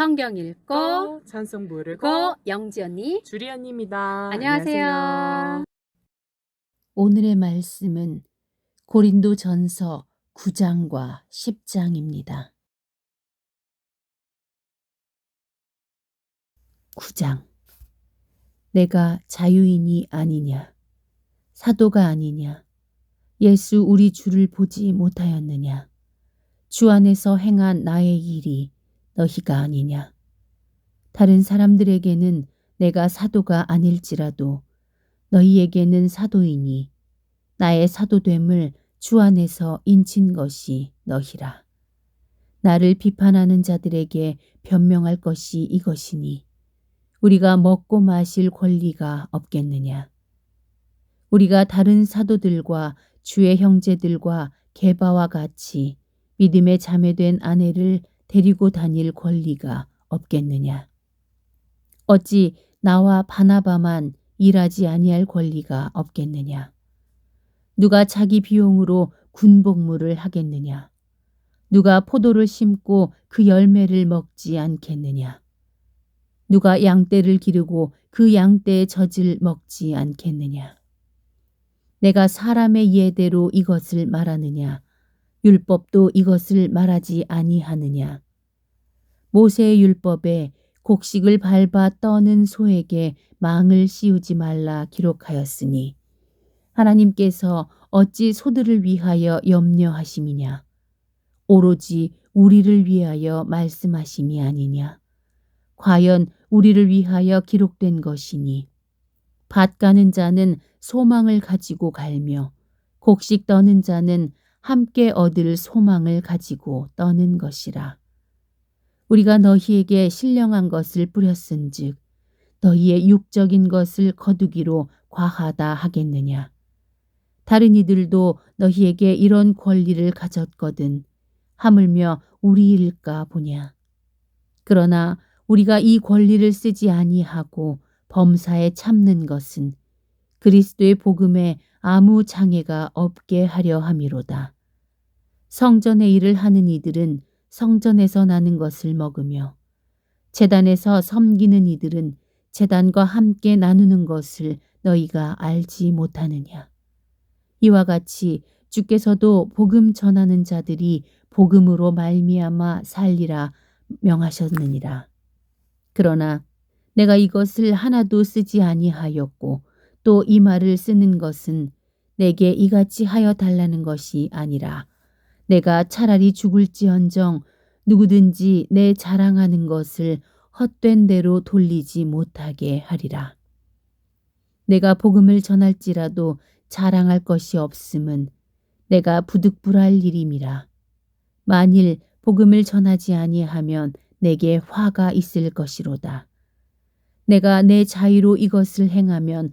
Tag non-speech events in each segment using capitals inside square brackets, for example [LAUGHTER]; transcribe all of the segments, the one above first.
성경 읽고 찬송 부르고 고 영지 언니 주리언입니다. 안녕하세요. 오늘의 말씀은 고린도 전서 9장과 10장입니다. 9장 내가 자유인이 아니냐 사도가 아니냐 예수 우리 주를 보지 못하였느냐 주 안에서 행한 나의 일이 너희가 아니냐 다른 사람들에게는 내가 사도가 아닐지라도 너희에게는 사도이니 나의 사도됨을 주 안에서 인친 것이 너희라. 나를 비판하는 자들에게 변명할 것이 이것이니 우리가 먹고 마실 권리가 없겠느냐. 우리가 다른 사도들과 주의 형제들과 개바와 같이 믿음에 자매된 아내를 데리고 다닐 권리가 없겠느냐. 어찌 나와 바나바만 일하지 아니할 권리가 없겠느냐. 누가 자기 비용으로 군복무를 하겠느냐. 누가 포도를 심고 그 열매를 먹지 않겠느냐. 누가 양떼를 기르고 그 양떼의 젖을 먹지 않겠느냐. 내가 사람의 예대로 이것을 말하느냐. 율법도 이것을 말하지 아니하느냐. 모세의 율법에 곡식을 밟아 떠는 소에게 망을 씌우지 말라 기록하였으니 하나님께서 어찌 소들을 위하여 염려하심이냐? 오로지 우리를 위하여 말씀하심이 아니냐? 과연 우리를 위하여 기록된 것이니? 밭 가는 자는 소망을 가지고 갈며 곡식 떠는 자는 함께 얻을 소망을 가지고 떠는 것이라 우리가 너희에게 신령한 것을 뿌렸은즉 너희의 육적인 것을 거두기로 과하다 하겠느냐. 다른 이들도 너희에게 이런 권리를 가졌거든 하물며 우리일까 보냐. 그러나 우리가 이 권리를 쓰지 아니하고 범사에 참는 것은 그리스도의 복음에 아무 장애가 없게 하려 함이로다. 성전의 일을 하는 이들은 성전에서 나는 것을 먹으며 재단에서 섬기는 이들은 재단과 함께 나누는 것을 너희가 알지 못하느냐. 이와 같이 주께서도 복음 전하는 자들이 복음으로 말미암아 살리라 명하셨느니라. 그러나 내가 이것을 하나도 쓰지 아니하였고 또 이 말을 쓰는 것은 내게 이같이 하여 달라는 것이 아니라 내가 차라리 죽을지언정 누구든지 내 자랑하는 것을 헛된 대로 돌리지 못하게 하리라. 내가 복음을 전할지라도 자랑할 것이 없음은 내가 부득불할 일임이라. 만일 복음을 전하지 아니하면 내게 화가 있을 것이로다. 내가 내 자유로 이것을 행하면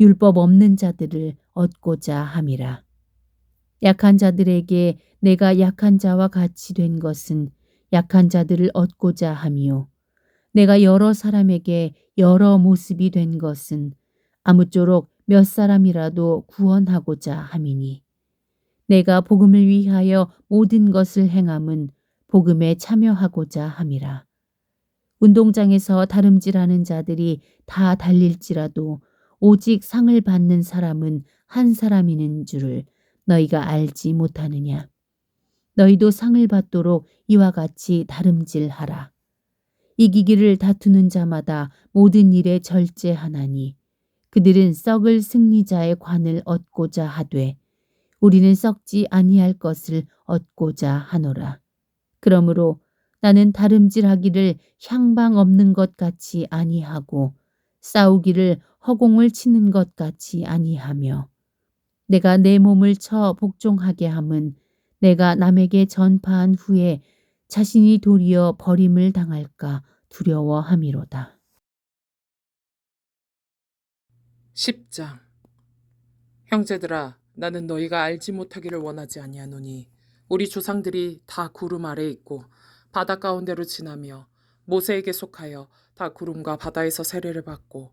율법 없는 자들을 얻고자 함이라. 약한 자들에게 내가 약한 자와 같이 된 것은 약한 자들을 얻고자 함이요. 내가 여러 사람에게 여러 모습이 된 것은 아무쪼록 몇 사람이라도 구원하고자 함이니. 내가 복음을 위하여 모든 것을 행함은 복음에 참여하고자 함이라. 운동장에서 다름질하는 자들이 다 달릴지라도 오직 상을 받는 사람은 한 사람이는 줄을 너희가 알지 못하느냐. 너희도 상을 받도록 이와 같이 다름질하라. 이기기를 다투는 자마다 모든 일에 절제하나니 그들은 썩을 승리자의 관을 얻고자 하되 우리는 썩지 아니할 것을 얻고자 하노라. 그러므로 나는 다름질하기를 향방 없는 것 같이 아니하고 싸우기를 허공을 치는 것 같이 아니하며 내가 내 몸을 쳐 복종하게 함은 내가 남에게 전파한 후에 자신이 도리어 버림을 당할까 두려워함이로다. 10장 형제들아 나는 너희가 알지 못하기를 원하지 아니하노니 우리 조상들이 다 구름 아래 있고 바다 가운데로 지나며 모세에게 속하여 다 구름과 바다에서 세례를 받고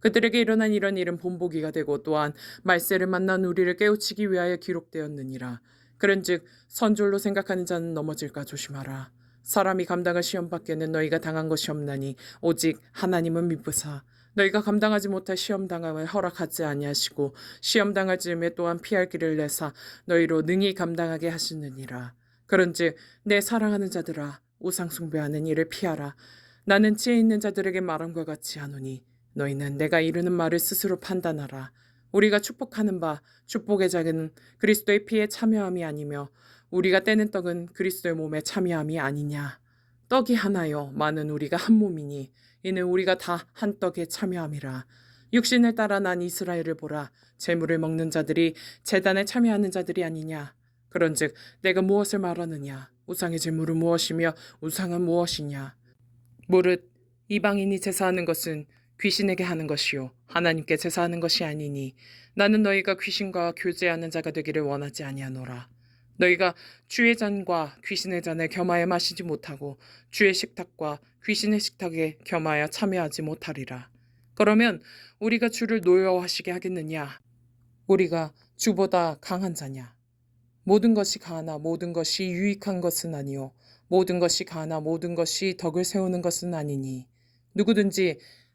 그들에게 일어난 이런 일은 본보기가 되고 또한 말세를 만난 우리를 깨우치기 위하여 기록되었느니라. 그런즉 선줄로 생각하는 자는 넘어질까 조심하라. 사람이 감당할 시험 밖에는 너희가 당한 것이 없나니 오직 하나님은 미쁘사 너희가 감당하지 못할 시험 당함을 허락하지 아니하시고 시험 당할 즈음에 또한 피할 길을 내사 너희로 능히 감당하게 하시느니라. 그런즉 내 사랑하는 자들아 우상 숭배하는 일을 피하라 나는 지혜 있는 자들에게 말함과 같이 하노니 너희는 내가 이르는 말을 스스로 판단하라. 우리가 축복하는 바 축복의 작은 그리스도의 피에 참여함이 아니며 우리가 떼는 떡은 그리스도의 몸에 참여함이 아니냐. 떡이 하나요. 많은 우리가 한 몸이니 이는 우리가 다 한 떡에 참여함이라. 육신을 따라 난 이스라엘을 보라. 재물을 먹는 자들이 재단에 참여하는 자들이 아니냐. 그런즉 내가 무엇을 말하느냐. 우상의 제물은 무엇이며 우상은 무엇이냐. 무릇 이방인이 제사하는 것은 귀신에게 하는 것이요. 하나님께 제사하는 것이 아니니 나는 너희가 귀신과 교제하는 자가 되기를 원하지 아니하노라. 너희가 주의 잔과 귀신의 잔에 겸하여 마시지 못하고 주의 식탁과 귀신의 식탁에 겸하여 참여하지 못하리라. 그러면 우리가 주를 노여워하시게 하겠느냐? 우리가 주보다 강한 자냐? 모든 것이 가하나 모든 것이 유익한 것은 아니요. 모든 것이 가하나 모든 것이 덕을 세우는 것은 아니니 누구든지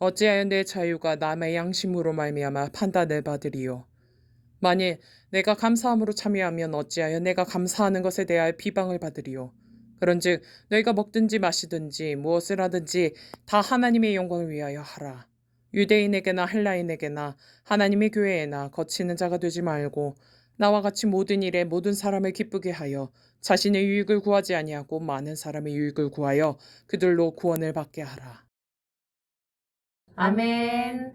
어찌하여 내 자유가 남의 양심으로 말미암아 판단을 받으리요. 만일 내가 감사함으로 참여하면 어찌하여 내가 감사하는 것에 대하여 비방을 받으리요. 그런즉 너희가 먹든지 마시든지 무엇을 하든지 다 하나님의 영광을 위하여 하라. 유대인에게나 헬라인에게나 하나님의 교회에나 거치는 자가 되지 말고 나와 같이 모든 일에 모든 사람을 기쁘게 하여 자신의 유익을 구하지 아니하고 많은 사람의 유익을 구하여 그들로 구원을 받게 하라. 아멘.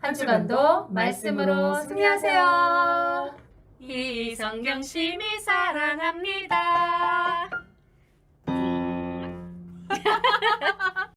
한 주간도 말씀으로 승리하세요. 이성경 심이 사랑합니다. [LAUGHS]